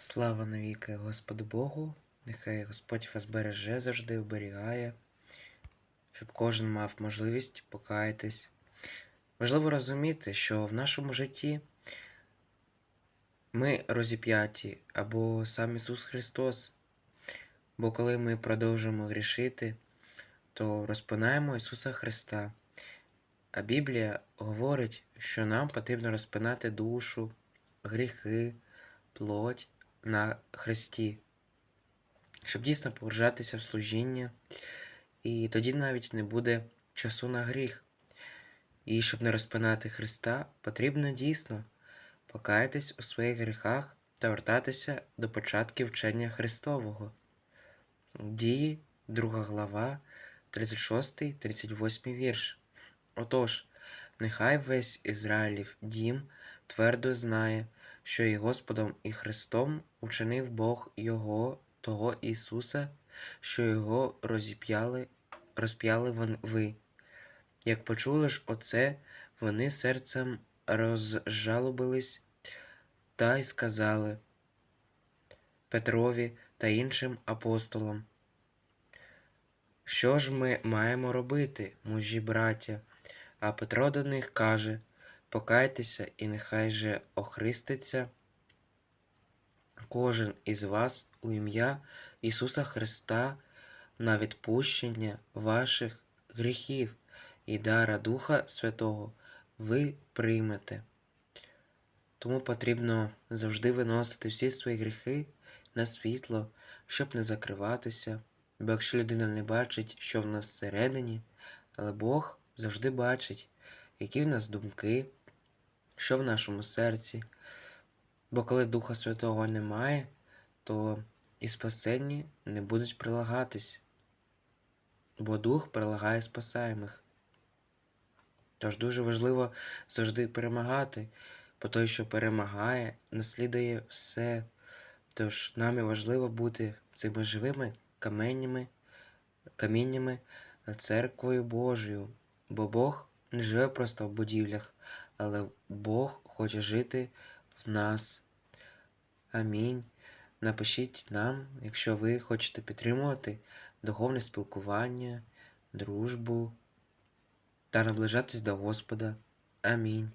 Слава навіки Господу Богу, нехай Господь вас береже завжди, оберігає, щоб кожен мав можливість покаятись. Важливо розуміти, що в нашому житті ми розіп'яті або сам Ісус Христос. Бо коли ми продовжуємо грішити, то розпинаємо Ісуса Христа. А Біблія говорить, що нам потрібно розпинати душу, гріхи, плоть на Христі, щоб дійсно погружатися в служіння, і тоді навіть не буде часу на гріх. І щоб не розпинати Христа, потрібно дійсно покаятись у своїх гріхах та вертатися до початків вчення Христового. Дії, 2 глава, 36-38 вірш. Отож, нехай весь Ізраїлів дім твердо знає, що і Господом, і Христом учинив Бог Його, того Ісуса, що Його розіп'яли, розп'яли ви. Як почули ж оце, вони серцем розжалобились та й сказали Петрові та іншим апостолам. Що ж ми маємо робити, мужі браття? А Петро до них каже Покайтеся, і нехай же охриститься кожен із вас у ім'я Ісуса Христа на відпущення ваших гріхів і дара Духа Святого ви приймете. Тому потрібно завжди виносити всі свої гріхи на світло, щоб не закриватися. Бо якщо людина не бачить, що в нас всередині, але Бог завжди бачить, які в нас думки, що в нашому серці. Бо коли Духа Святого немає, то і спасенні не будуть прилагатись, бо Дух прилагає спасаємих. Тож дуже важливо завжди перемагати, бо той, що перемагає, наслідує все. Тож нам і важливо бути цими живими каменями, каміннями церквою Божою, бо Бог не живе просто в будівлях, але Бог хоче жити в нас. Амінь. Напишіть нам, якщо ви хочете підтримувати духовне спілкування, дружбу та наближатись до Господа. Амінь.